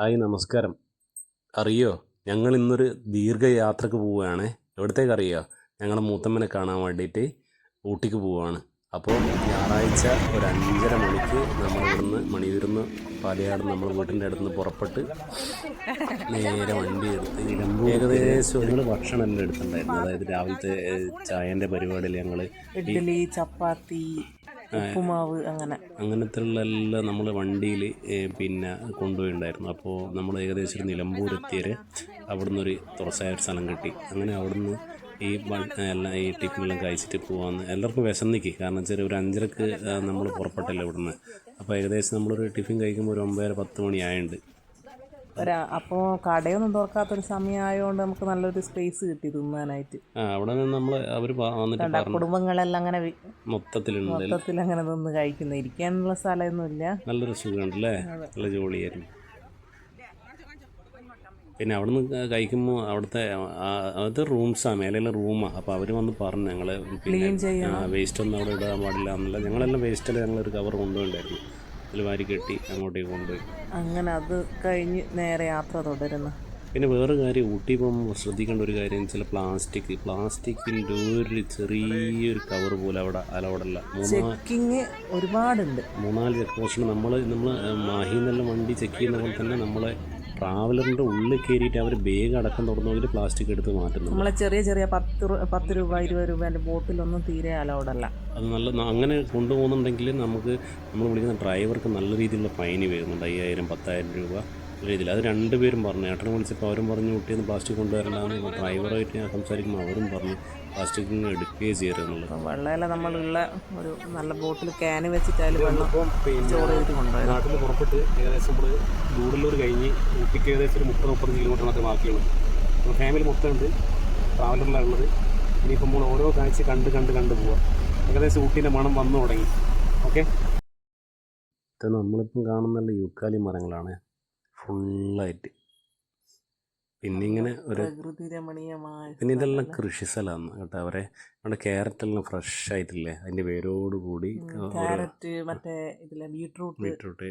Hi നമസ്കാരം. അറിയോ ഞങ്ങൾ ഇന്നൊരു ദീർഘയാത്രക്ക് പോവുകയാണ്. എവിടത്തേക്ക് അറിയോ ഞങ്ങളുടെ മൂത്തമ്മനെ കാണാൻ വേണ്ടിയിട്ട് ഊട്ടിക്ക് പോവുകയാണ്. അപ്പോൾ ഞായറാഴ്ച ഒരു അഞ്ചര മണിക്ക് നമ്മൾ ഇവിടുന്ന് മണിയൂരിന്ന് പാലയാട് നമ്മൾ വീട്ടിന്റെ അടുത്ത് നിന്ന് പുറപ്പെട്ട് നേരെ വണ്ടി എടുത്ത് ഏകദേശം ഞങ്ങൾ ഭക്ഷണം എല്ലാം എടുത്തിട്ടുണ്ടായിരുന്നു. അതായത് രാവിലത്തെ ചായന്റെ പരിപാടിയിൽ ഞങ്ങൾ ഇഡ്ഡലി ചപ്പാത്തി ഉപ്പുമാവ് അങ്ങനെ. അങ്ങനത്തെ ഉള്ള എല്ലാം നമ്മൾ വണ്ടിയിൽ പിന്നെ കൊണ്ടുപോയിണ്ടായിരുന്നു. അപ്പോൾ നമ്മൾ ഏകദേശം ഒരു നിലമ്പൂർ എത്തിയത് അവിടുന്ന് ഒരു തുറസായ ഒരു സ്ഥലം കിട്ടി. അങ്ങനെ അവിടുന്ന് ഈ എല്ലാം ഈ ടിഫിനെല്ലാം കഴിച്ചിട്ട് പോകാമെന്ന് എല്ലാവർക്കും വിശന്നിക്ക്. കാരണം വെച്ചാൽ ഒരു അഞ്ചരക്ക് നമ്മൾ പുറപ്പെട്ടല്ലോ ഇവിടുന്ന്. അപ്പോൾ ഏകദേശം നമ്മളൊരു ടിഫിൻ കഴിക്കുമ്പോൾ ഒരു ഒമ്പതര പത്ത് മണി ആയുണ്ട് ഒരാ അപ്പോൾ കടയൊന്നും തുറക്കാത്തൊരു സമയമായതുകൊണ്ട് നമുക്ക് നല്ലൊരു സ്പേസ് കിട്ടി തിന്നാനായിട്ട്. അവിടെ നമ്മൾ അവർ കുടുംബങ്ങളെല്ലാം അങ്ങനെ മൊത്തത്തിൽ അങ്ങനെ നിന്ന് കഴിക്കുന്നു. ഇരിക്കാനുള്ള സ്ഥലമൊന്നുമില്ല. നല്ലൊരു സുഖമുണ്ട് അല്ലേ നല്ല ജോളിയായിരുന്നു പിന്നെ അവിടെ നിന്ന് കഴിക്കുമ്പോൾ അവിടുത്തെ അത് റൂംസാണ് മേലെയുള്ള റൂമാണ് അപ്പോൾ അവർ വന്ന് പറഞ്ഞു ഞങ്ങൾ. വേസ്റ്റ് ഒന്നും അവിടെ ഇടാൻ പാടില്ല എന്നല്ല. ഞങ്ങളെല്ലാം വേസ്റ്റിൽ ഞങ്ങളൊരു കവർ കൊണ്ടുപോയിണ്ടായിരുന്നു. വാരി കെട്ടി അങ്ങോട്ടേക്ക് കൊണ്ടുപോയി. അങ്ങനെ അത് കഴിഞ്ഞ് നേരെ യാത്ര തുടരുന്നു. പിന്നെ വേറെ കാര്യം ഊട്ടി പോകുമ്പോൾ ശ്രദ്ധിക്കേണ്ട ഒരു കാര്യം വെച്ചാൽ പ്ലാസ്റ്റിക്. പ്ലാസ്റ്റിക്കിന്റെ ഒരു ചെറിയൊരു കവർ പോലെ അവിടെ അലവടല്ല ചെക്കിങ് ഒരുപാടുണ്ട്. മൂന്നാൽ ചെക്ക് പോസ്റ്റിന് നമ്മൾ നമ്മൾ മാഹിന്നെല്ലാം വണ്ടി ചെക്ക് ചെയ്യുന്ന പോലെ തന്നെ നമ്മളെ ട്രാവലറിന്റെ ഉള്ളിൽ കയറിയിട്ട് അവർ ബാഗ് അടക്കം തുറന്നെങ്കിൽ പ്ലാസ്റ്റിക് എടുത്ത് മാറ്റുന്നു നമ്മളെ ചെറിയ ചെറിയ പത്ത് പത്ത് രൂപ ഇരുപത് രൂപേന്റെ ബോട്ടിലൊന്നും തീരെ അലൗഡല്ല അത് നല്ല അങ്ങനെ കൊണ്ടുപോകുന്നുണ്ടെങ്കിൽ നമുക്ക് നമ്മൾ വിളിക്കുന്ന ഡ്രൈവർക്ക് നല്ല രീതിയിലുള്ള ഫൈന് വരുന്നുണ്ട്. അയ്യായിരം പത്തായിരം രൂപ. രീതിയിൽ. അത് രണ്ടുപേരും പറഞ്ഞു. ഏട്ടനെ വിളിച്ചപ്പോൾ അവരും പറഞ്ഞു കുട്ടിയെന്ന് പ്ലാസ്റ്റിക് കൊണ്ടുവരണമെന്ന് ഡ്രൈവറായിട്ട് ഞാൻ സംസാരിക്കുമ്പോൾ അവരും പറഞ്ഞു പ്ലാസ്റ്റിക് എടുക്കുകയും ചെയ്യരുതെന്നുള്ളത് വെള്ളമെല്ലാം നമ്മളുള്ള ഒരു നല്ല ബോട്ടിൽ ക്യാന് വെച്ചിട്ടായാലും വെള്ളം നാട്ടിൽ നിന്ന് പുറപ്പെട്ട് ഏകദേശം നമ്മൾ ഗൂഡല്ലൂർ കഴിഞ്ഞ് ഊട്ടിക്ക് ഏകദേശം ഒരു മുപ്പത് മുപ്പത് കിലോമീറ്ററിനകത്ത് ബാക്കിയുള്ളൂ. നമ്മൾ ഫാമിലി മൊത്തം ഉണ്ട് ട്രാവലറിലാണ് ഉള്ളത്. ഇനിയിപ്പോൾ നമ്മൾ ഓരോ കാഴ്ച കണ്ട് കണ്ട് കണ്ട് പോവാം. ഏകദേശം ഊട്ടീന്റെ മണം വന്നു തുടങ്ങി. ഓക്കെ? ഇത് നമ്മളിപ്പം കാണുന്നുള്ള യൂക്കാലി മരങ്ങളാണ്. ഫുള്ളായിട്ട്. പിന്നെ ഇങ്ങനെ ഒരു പിന്നെ ഇതെല്ലാം കൃഷി സ്ഥലമാണ് കേട്ടോ. അവരെ നമ്മുടെ ക്യാരറ്റെല്ലാം ഫ്രഷ് ആയിട്ടില്ലേ അതിന്റെ വേരോട് കൂടി ക്യാരറ്റ് ബീട്രൂട്ട്. ബീട്രൂട്ട്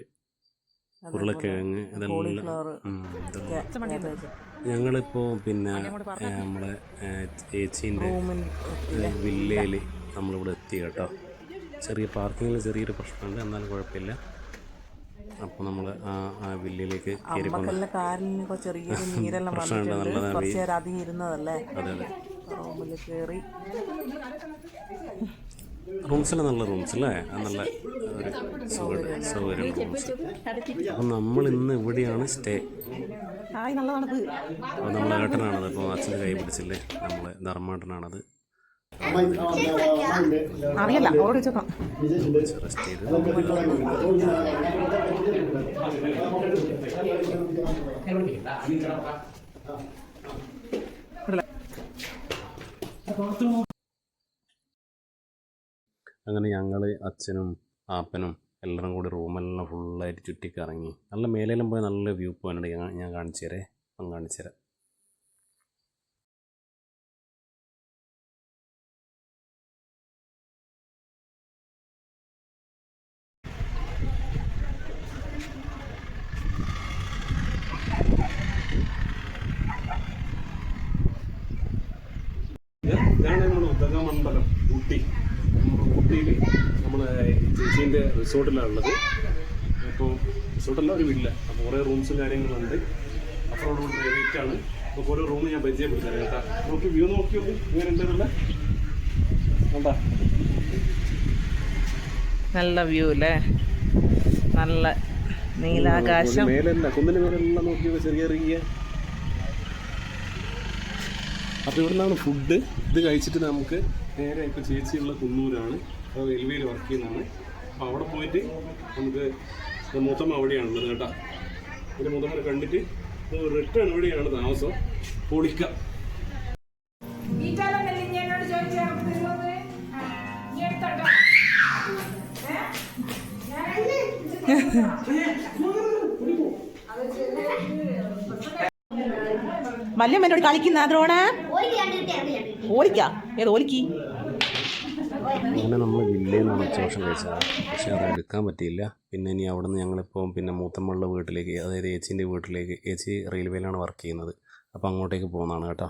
ഉരുളക്കിഴങ്ങ് ഇതെല്ലാം ഞങ്ങളിപ്പോ ഞങ്ങളിപ്പോൾ പിന്നെ നമ്മളെ ചേച്ചിന്റെ ചേച്ചീന്റെ വില്ലയിൽ നമ്മളിവിടെ എത്തി കേട്ടോ. ചെറിയ പാർക്കിങ്ങിൽ ചെറിയൊരു പ്രശ്നമുണ്ട് എന്നാലും കുഴപ്പമില്ല. അപ്പോൾ നമ്മൾ ആ വില്ലിലേക്ക് വില്ലയിലേക്ക് കയറി നമുക്കെല്ലാം കാലിന് കൊ- ചെറിയൊരു നീരെല്ലാം വന്നിട്ടുണ്ട്. നല്ലതാണ് കുറച്ച് നേരം അധികം ഇരുന്നതല്ലേ? അതെ അതെ. റൂമിൽ കയറി റൂംസെല്ലാം നല്ല റൂംസ് അല്ലേ നല്ല ഒരു സുഖം റൂംസ്. അപ്പം നമ്മൾ ഇന്ന് ഇവിടെയാണ് സ്റ്റേ. അപ്പോൾ നമ്മളെ ഏട്ടനാണത്. അപ്പോൾ അച്ഛന്റെ കൈ പിടിച്ചില്ലേ? നമ്മളെ ധർമ്മേട്ടനാണത് അറിയില്ല ഓടി ചെയ്ത് അങ്ങനെ ഞങ്ങൾ അച്ഛനും ആപ്പനും എല്ലാവരും കൂടി റൂമെല്ലാം ഫുള്ളായിട്ട് ചുറ്റിക്കറങ്ങി. നല്ല മേലെല്ലാം പോയി നല്ല വ്യൂ പോയിന്റ് ഞാൻ കാണിച്ചു തരേ കാണിച്ചു തരാം ഇതാണ് നമ്മുടെ ഉദകമണ്ഡലം ഊട്ടി. നമ്മുടെ ഊട്ടിയിൽ നമ്മൾ ചേച്ചീന്റെ റിസോർട്ടിലാണ് ഉള്ളത്. അപ്പോൾ റിസോർട്ടല്ല ഒരു വില്ല അപ്പോൾ കുറേ റൂംസും കാര്യങ്ങളുണ്ട്. അപ്പുറം പ്രൈവറ്റ് ആണ് അപ്പോൾ ഓരോ റൂം ഞാൻ പരിചയപ്പെടുത്തരാം കേട്ടോ. നോക്കി വ്യൂ നോക്കി നോക്കി ഇങ്ങനെ ഉണ്ടെന്നുള്ള കണ്ടാ? നല്ല വ്യൂ അല്ലേ? നല്ല നീലാകാശം. മേലെ കുന്നിന് മേലെല്ലാം നോക്കിയപ്പോൾ ചെറിയ ചെറിയ അപ്പോൾ ഇവിടെ നിന്നാണ് ഫുഡ് ഇത് കഴിച്ചിട്ട് നമുക്ക് നേരെ ഇപ്പോൾ ചേച്ചിയുള്ള കുന്നൂരാണ്. അപ്പോൾ റെയിൽവേയിൽ വർക്ക് ചെയ്യുന്നതാണ്. അപ്പോൾ അവിടെ പോയിട്ട് നമുക്ക് മൂത്തമ്മ അവിടെയാണുള്ളത് കേട്ടോ. എന്റെ മൂത്തമ്മനെ കണ്ടിട്ട് റിട്ടേൺ എവിടെയാണ് താമസം. പൊളിക്ക. മല്യം എന്നോട് കളിക്കുന്ന ദ്രോണ? ഓലിക്ക. ഏത് ഓലിക്കി? അങ്ങനെ നമ്മൾ വില്ലയിൽ നിന്നാണ് ഉച്ചഭക്ഷണം കഴിച്ചത്. പക്ഷെ അത് എടുക്കാൻ പറ്റിയില്ല. പിന്നെ ഇനി അവിടെ നിന്ന് ഞങ്ങളിപ്പോൾ പിന്നെ മൂത്തമ്മളുടെ വീട്ടിലേക്ക് അതായത് ഏച്ചീന്റെ വീട്ടിലേക്ക് ഏച്ചി റെയിൽവേയിലാണ് വർക്ക് ചെയ്യുന്നത്. അപ്പോൾ അങ്ങോട്ടേക്ക് പോകുന്നതാണ് കേട്ടോ.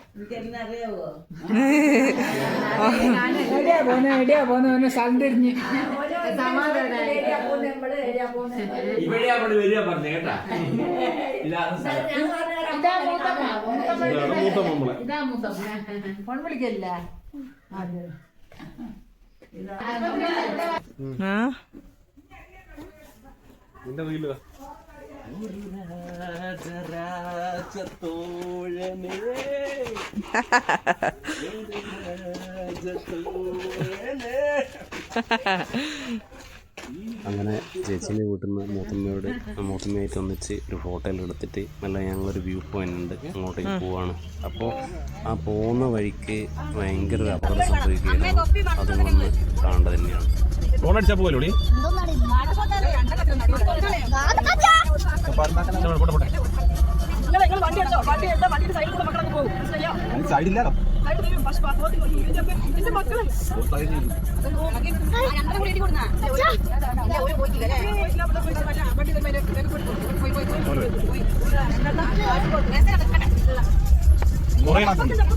എവിടെയാ പോന്നെ? എവിടെയാ പോന്നെ? അവനെ സ്ഥലം തിരിഞ്ഞ് ഇവിടെയാ കൊണ്ട് വരിക പറഞ്ഞു കേട്ടാ? ഇതാണ് സ്ഥലം ഇതാ മൂത്തമ്മ ഇതാ മൂത്തമ്മ ഫോൺ വിളിക്കല്ല? അതെ. ആ. അങ്ങനെ ചേച്ചീന്റെ വീട്ടിൽ നിന്ന് മൂത്തമ്മയോട് മൂത്തമ്മയായിട്ട് ഒന്നിച്ച് ഒരു ഫോട്ടോയിൽ എടുത്തിട്ട് നല്ല ഞങ്ങളൊരു വ്യൂ പോയിന്റ് ഉണ്ട്. അങ്ങോട്ടേക്ക് പോവാണ്. അപ്പോൾ ആ പോകുന്ന വഴിക്ക് ഭയങ്കര ഒരു അപകടം സംഭവിക്കുകയാണ്. അതും വന്ന് കാണേണ്ടത് തന്നെയാണ്. ഫോണടിച്ചാൽ പോകലോടി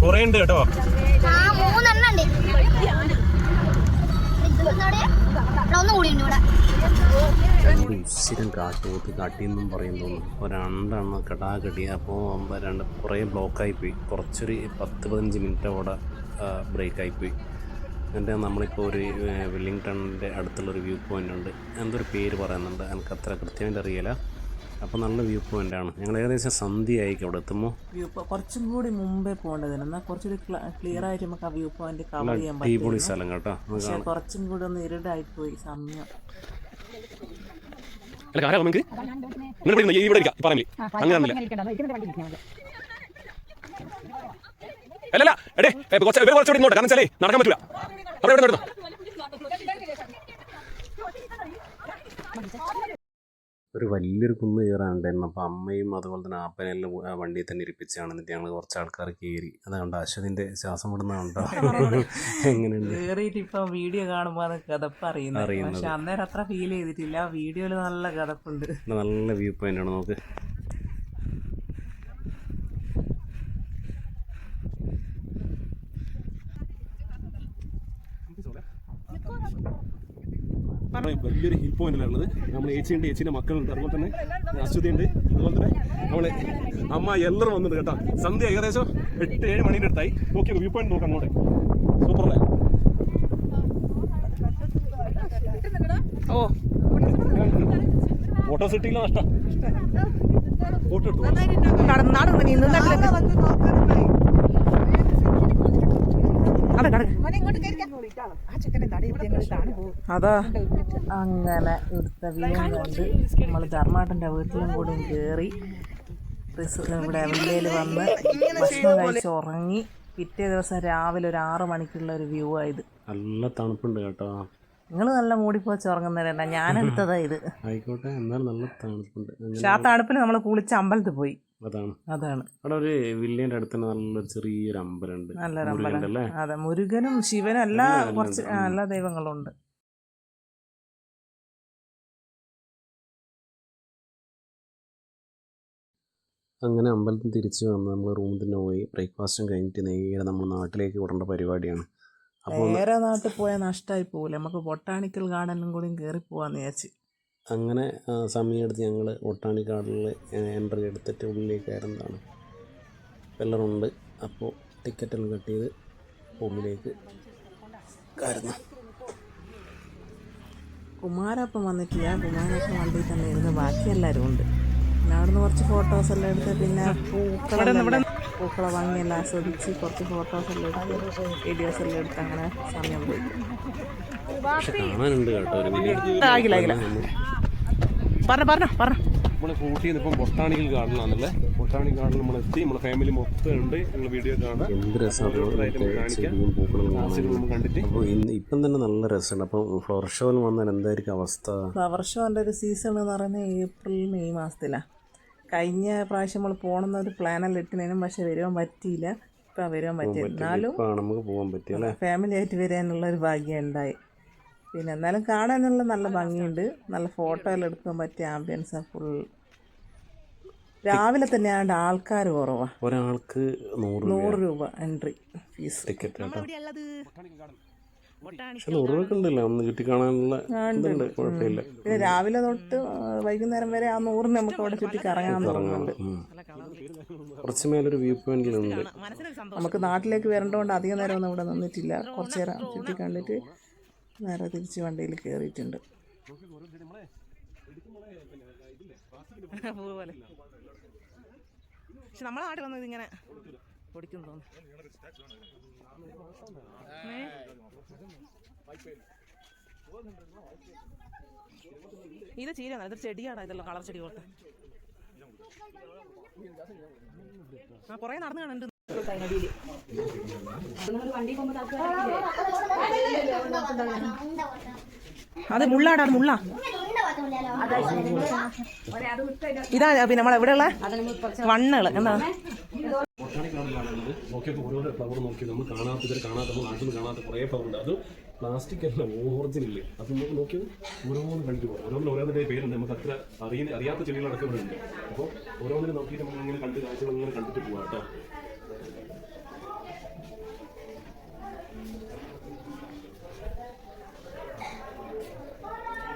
കുറേ ഉണ്ട് കേട്ടോ. ആ മൂന്നെണ്ണം ഉണ്ട്. ഉച്ചിരം കാറ്റ് പോത്ത് കാട്ടിയെന്നും പറയും തോന്നുന്നു. അപ്പോൾ രണ്ടെണ്ണം കടാ കടി അപ്പോൾ രണ്ട് കുറേ ബ്ലോക്കായി പോയി. കുറച്ചൊരു പത്ത് പതിനഞ്ച് മിനിറ്റ് അവിടെ ബ്രേക്കായി പോയി. എന്നിട്ട് നമ്മളിപ്പോൾ ഒരു അടുത്തുള്ള അടുത്തുള്ളൊരു വ്യൂ പോയിന്റ് ഉണ്ട്. എന്തൊരു പേര് പറയുന്നുണ്ട്? എനിക്ക് അത്ര കൃത്യമായിട്ട് അറിയില്ല. അപ്പോൾ നല്ല വ്യൂ പോയിന്റാണ് ഞങ്ങൾ ഏകദേശം സന്ധ്യയായിരിക്കും അവിടെ എത്തുമ്പോൾ വ്യൂ പോ- കുറച്ചും കൂടി മുമ്പേ പോകേണ്ടതിന് എന്നാൽ കുറച്ചുകൂടി ക്ലിയർ ആയിട്ട് നമുക്ക് ആ വ്യൂ പോയിന്റ് കവർ ചെയ്യാൻ അടിപൊളി പറ്റും സ്ഥലം കേട്ടോ. കുറച്ചും കൂടി ഒന്ന് ഇരുടായി പോയി സമയം. അല്ല നിങ്ങൾക്ക് നിങ്ങൾ ഇവിടെ ഇവിടെ ഇരിക്കാം പറയാൻ അങ്ങനെ അല്ലല്ല എടേ കുറച്ച് ഇവർ കുറച്ചുകൂടി ഇങ്ങോട്ട് കാരണം വെച്ചാലേ നടക്കാൻ പറ്റില്ല അവിടെ ഇവിടെ നടന്നു ഒരു വലിയൊരു കുന്ന് കയറാനുണ്ടായിരുന്നു. അപ്പോൾ അമ്മയും അതുപോലെ തന്നെ ആപ്പനെല്ലാം വണ്ടിയിൽ തന്നെ ഇരിപ്പിച്ചാണ്. എന്നിട്ട് ഞങ്ങൾ കുറച്ച് ആൾക്കാർ കയറി അതുകൊണ്ട് കണ്ടോ അശ്വതിന്റെ ശ്വാസം വിടുന്നുണ്ടോ എങ്ങനെയുണ്ട്? ഇപ്പൊ വീഡിയോ കാണുമ്പോൾ കഥപ്പ് അറിയുന്നത്. പക്ഷെ അന്നേരം അത്ര ഫീൽ ചെയ്തിട്ടില്ല. വീഡിയോയിൽ നല്ല കഥപ്പുണ്ട്. നല്ല വ്യൂ പോയിന്റ് ആണ്. നോക്ക് വലിയൊരു ഹിൽ പോയിന്റിലുള്ളത് നമ്മൾ ഏച്ചിയുണ്ട് ഏച്ചിന്റെ മക്കളുണ്ട്. അതുപോലെ തന്നെ അശ്വതിയുണ്ട്. അതുപോലെ തന്നെ നമ്മളെ അമ്മ എല്ലാവരും വന്നിട്ടുണ്ട് കേട്ടോ. സന്ധ്യ ഏകദേശം എട്ട് ഏഴ് മണീന്റെ അടുത്തായി. നോക്കി വ്യൂ പോയിന്റ് നോക്കാം അങ്ങോട്ട്. സൂപ്പർ അല്ലേ? ഓ. ഫോട്ടോ കിട്ടിയില്ല നഷ്ടം. ഫോട്ടോ എടുത്തു. നടന്നാണ് നീ നിന്നിട്ടില്ല അതെ അതാ. അങ്ങനെ ഇവിടുത്തെ വീടും കൊണ്ട് നമ്മൾ ധർമാട്ടന്റെ വീട്ടിലും കൂടി കയറി ഇവിടെ വില്ലയിൽ വന്ന് ഭക്ഷണം കഴിച്ച് ഉറങ്ങി പിറ്റേ ദിവസം രാവിലെ ഒരു ആറ് മണിക്കുള്ള ഒരു വ്യൂ ആയത് നല്ല തണുപ്പുണ്ട് കേട്ടോ. നിങ്ങൾ നല്ല മൂടിപ്പോച്ച് ഉറങ്ങുന്നവരല്ല ഞാനെടുത്തതാ ഇത്. ആയിക്കോട്ടെ എന്നാൽ നല്ല തണുപ്പുണ്ട്. പക്ഷെ ആ തണുപ്പിൽ നമ്മൾ കുളിച്ച് അമ്പലത്തിൽ പോയി. അതാണ്. അതാണ്. അവിടെ ഒരു വില്ലേന്റെ അടുത്ത് തന്നെ നല്ലൊരു ചെറിയൊരു അമ്പലമുണ്ട്. നല്ലൊരു അമ്പലം. അതെ മുരുകനും ശിവനും എല്ലാ കുറച്ച് എല്ലാ ദൈവങ്ങളുണ്ട്. അങ്ങനെ അമ്പലത്തിൽ തിരിച്ച് വന്ന് നമ്മൾ റൂമിൽ തന്നെ പോയി. ബ്രേക്ക്ഫാസ്റ്റും കഴിഞ്ഞിട്ട് നേരെ നമ്മൾ നാട്ടിലേക്ക് വിടേണ്ട പരിപാടിയാണ്. അപ്പോൾ നേരെ നാട്ടിൽ പോയാൽ നഷ്ടമായി പോകില്ല നമുക്ക് ബൊട്ടാണിക്കൽ ഗാർഡനും കൂടി കയറി പോവാന്ന് വിചാരിച്ച്. അങ്ങനെ സമയമെടുത്ത് ഞങ്ങൾ ഒട്ടാണിക്കാടിൽ എൻട്രി എടുത്തിട്ട് ഉള്ളിലേക്ക് കയറുന്നതാണ്. പിള്ളറുണ്ട് അപ്പോൾ ടിക്കറ്റെല്ലാം കട്ട് ചെയ്ത് ഉള്ളിലേക്ക് കയറുന്നു. കുമാരപ്പം വന്നിട്ടില്ല. കുമാരപ്പം വണ്ടിയിൽ തന്നെ ഇരുന്ന് ബാക്കി എല്ലാവരും ഉണ്ട്. പിന്നെ അവിടുന്ന് കുറച്ച് ഫോട്ടോസ് എല്ലാം എടുത്ത് പിന്നെ പൂക്കളെ പൂക്കള വാങ്ങിയെല്ലാം ആസ്വദിച്ച് കുറച്ച് ഫോട്ടോസ് എല്ലാം എടുത്ത് വീഡിയോസ് എല്ലാം എടുത്ത് അങ്ങനെ സമയം പോയി. ആകില്ല ആകില്ല. പറഞ്ഞോ പറഞ്ഞോ പറഞ്ഞോ. നമ്മൾ കൂട്ടിയിൽ ഇപ്പം ബൊട്ടാണിക്കൽ ഗാർഡനിലാണല്ലേ ബൊട്ടാണിക്കൽ ഗാർഡൻ നമ്മൾ എത്തി. നമ്മുടെ ഫാമിലി മൊത്തം ഉണ്ട്. നിങ്ങൾ വീഡിയോ കാണാം. എന്ത് രസമാണ് കണ്ടിട്ട്. അപ്പോൾ ഇന്ന് ഇപ്പം തന്നെ നല്ല രസമുണ്ട് അപ്പം ഫ്ലവർ ഷോയിൽ വന്നാൽ എന്തായിരിക്കും അവസ്ഥ? ഫ്ലവർ ഷോന്റെ ഒരു സീസൺ എന്ന് പറയുന്നത് ഏപ്രിൽ മെയ് മാസത്തിലാണ് കഴിഞ്ഞ പ്രാവശ്യം നമ്മൾ പോകണമെന്ന ഒരു പ്ലാനെല്ലാം ഇട്ടിനും പക്ഷെ വരുവാൻ പറ്റിയില്ല. ഇപ്പം വരുവാൻ പറ്റി എന്നാലും നമുക്ക് പോകാൻ പറ്റില്ല ഫാമിലി ആയിട്ട് വരാനുള്ള ഒരു ഭാഗ്യം ഉണ്ടായി. പിന്നെ എന്നാലും കാണാനുള്ള നല്ല ഭംഗിയുണ്ട്. നല്ല ഫോട്ടോ എല്ലാം എടുക്കാൻ പറ്റിയ ആംബിയൻസ് ഫുൾ രാവിലെ തന്നെ ആണ്ട് ആൾക്കാർ കുറവാ. ഒരാൾക്ക് നൂറ് രൂപ എൻട്രി ഫീസ് ടിക്കറ്റ് പിന്നെ രാവിലെ തൊട്ട് വൈകുന്നേരം വരെ ആ നൂറിന് നമുക്ക് അവിടെ ചുറ്റി കറങ്ങാൻ. കുറച്ച് മേലൊരു വ്യൂ പോയിന്റിലുണ്ട് നമുക്ക് നാട്ടിലേക്ക് വരേണ്ടതുകൊണ്ട് അധികം നേരം ഒന്നും ഇവിടെ നിന്നിട്ടില്ല. കുറച്ചേരം ചുറ്റി കണ്ടിട്ട് നേരെ തിരിച്ച് വണ്ടിയിൽ കയറിയിട്ടുണ്ട് പക്ഷെ നമ്മളെ നാട്ടിൽ വന്നത് ഇങ്ങനെ ഓടിക്കും തോന്നുന്നു. ഇത് ചീര ഇത് ചെടിയാണ് ഇതെല്ലാം കളർ ചെടി പോലത്തെ. ആ കുറേ നടന്നു കാണുന്നുണ്ട്. അത് മുള്ളാടാ അത് മുള്ള. ഇതാ പിന്നെ നമ്മളെ എവിടെയുള്ള വണ്ണുകൾ എന്താ? ബൊട്ടാണിക്കലാണുള്ളത് നോക്കിയപ്പോൾ ഓരോ ഫ്ലവർ നോക്കി നമ്മൾ കാണാത്ത ഇതുവരെ കാണാത്ത നമ്മൾ നാട്ടിൽ കാണാത്ത കുറേ ഫ്ലവർ ഉണ്ട്. അത് പ്ലാസ്റ്റിക് അല്ല ഓറിജിനൽ അത് നമുക്ക് നോക്കിയത് ഓരോന്ന് കണ്ടിട്ട് പോകും ഓരോന്നിനും ഓരോന്നിന്റെ പേരുണ്ട്. നമുക്ക് അത്ര അറിയുന്ന അറിയാത്ത ചെടികളടക്കം ഇവിടെ ഉണ്ട് അപ്പോൾ ഓരോന്നിനും നോക്കിയിട്ട് നമ്മൾ ഇങ്ങനെ കണ്ട് കാഴ്ചകൾ ഇങ്ങനെ കണ്ടിട്ട് പോകാം കേട്ടോ.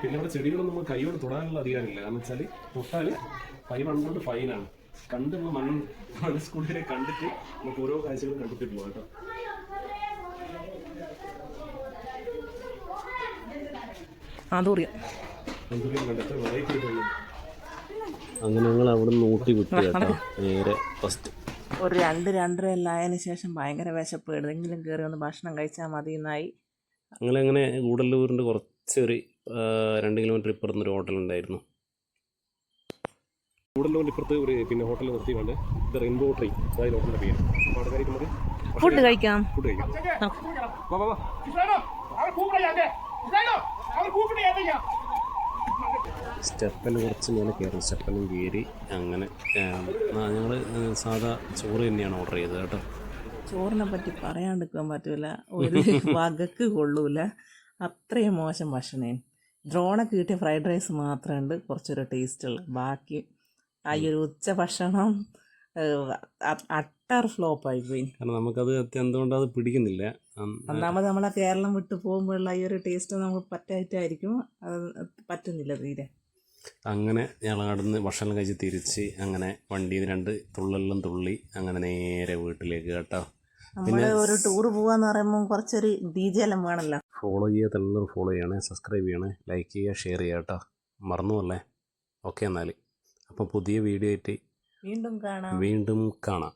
പിന്നെ ഇവിടെ ചെടികളൊന്നും നമ്മൾ കൈയോട് തൊടാനുള്ള അധികാരമില്ല. കാരണം വെച്ചാൽ തൊട്ടാൽ ഫൈവ് ഹൺഡ്രഡ് ഫൈനാണ് കണ്ട് നമ്മൾ മൺ മൺസ്കൂളിനെ കണ്ടിട്ട് നമുക്ക് ഓരോ കാഴ്ചകളും കണ്ടിട്ട് പോകാം കേട്ടോ. ആയിട്ട് അങ്ങനെ ഞങ്ങൾ അവിടെ നിന്ന് ഊട്ടി വിട്ടു കേട്ടോ. നേരെ ഫസ്റ്റ് ഒരു രണ്ട് രണ്ടര എല്ലാം ആയതിനു ശേഷം ഭയങ്കര വിശപ്പ്. ഏതെങ്കിലും കയറി ഒന്ന് ഭക്ഷണം കഴിച്ചാൽ മതി എന്നായി അങ്ങനെ ഗൂഡല്ലൂരിന്റെ കുറച്ചൊരു രണ്ട് കിലോമീറ്റർ ഇപ്പുറത്തുനിന്ന് ഒരു ഹോട്ടൽ ഉണ്ടായിരുന്നു. കൂടുതലും ഇപ്പുറത്ത് ഒരു പിന്നെ ഹോട്ടൽ നിർത്തി ദ റെയിൻബോ ട്രീ അതായത് ഹോട്ടലിന്റെ പേര്. അപ്പോൾ അവിടെ കയറി നമുക്ക് ഫുഡ് കഴിക്കാം. ഫുഡ് കഴിക്കാം. വാ വാ വാ. സ്റ്റെപ്പിൽ കുറച്ച് ഞാൻ കയറി സ്റ്റെപ്പനും കയറി അങ്ങനെ ഞങ്ങൾ സാധാ ചോറ് തന്നെയാണ് ഓർഡർ ചെയ്തത് കേട്ടോ. ചോറിനെ പറ്റി പറയാണ്ടിരിക്കാൻ പറ്റൂല. ഒരു വകക്ക് കൊള്ളൂല. അത്രയും മോശം ഭക്ഷണേ ഡ്രോണൊക്കെ കിട്ടിയ ഫ്രൈഡ് റൈസ് മാത്രമുണ്ട് കുറച്ചൊരു ടേസ്റ്റുള്ളു. ബാക്കി ആ ഒരു ഉച്ച ഭക്ഷണം അട്ടർ ഫ്ലോപ്പായി പോയി. കാരണം നമുക്കത് എന്തുകൊണ്ട് അത് പിടിക്കുന്നില്ല. ഒന്നാമത് നമ്മളെ കേരളം വിട്ട് പോകുമ്പോഴുള്ള ഈ ഒരു ടേസ്റ്റ് നമുക്ക് പറ്റായിട്ടായിരിക്കും. അത് പറ്റുന്നില്ല തീരെ. അങ്ങനെ ഞങ്ങൾ അവിടുന്ന് ഭക്ഷണം കഴിച്ച് തിരിച്ച് അങ്ങനെ വണ്ടിയിൽ രണ്ട് തുള്ളലും തുള്ളി അങ്ങനെ നേരെ വീട്ടിലേക്ക് കേട്ടോ. നമ്മൾ ഒരു ടൂർ പോവാന്ന് പറയുമ്പോൾ കുറച്ചൊരു എല്ലാം വേണമല്ലോ ഫോളോ ചെയ്യാത്ത എല്ലാവരും ഫോളോ ചെയ്യണേ സബ്സ്ക്രൈബ് ചെയ്യണേ ലൈക്ക് ചെയ്യുക ഷെയർ ചെയ്യുക കേട്ടോ. മറന്നുമല്ലേ ഓക്കെ എന്നാൽ അപ്പോൾ പുതിയ വീഡിയോ ആയിട്ട് വീണ്ടും കാണാം. വീണ്ടും കാണാം.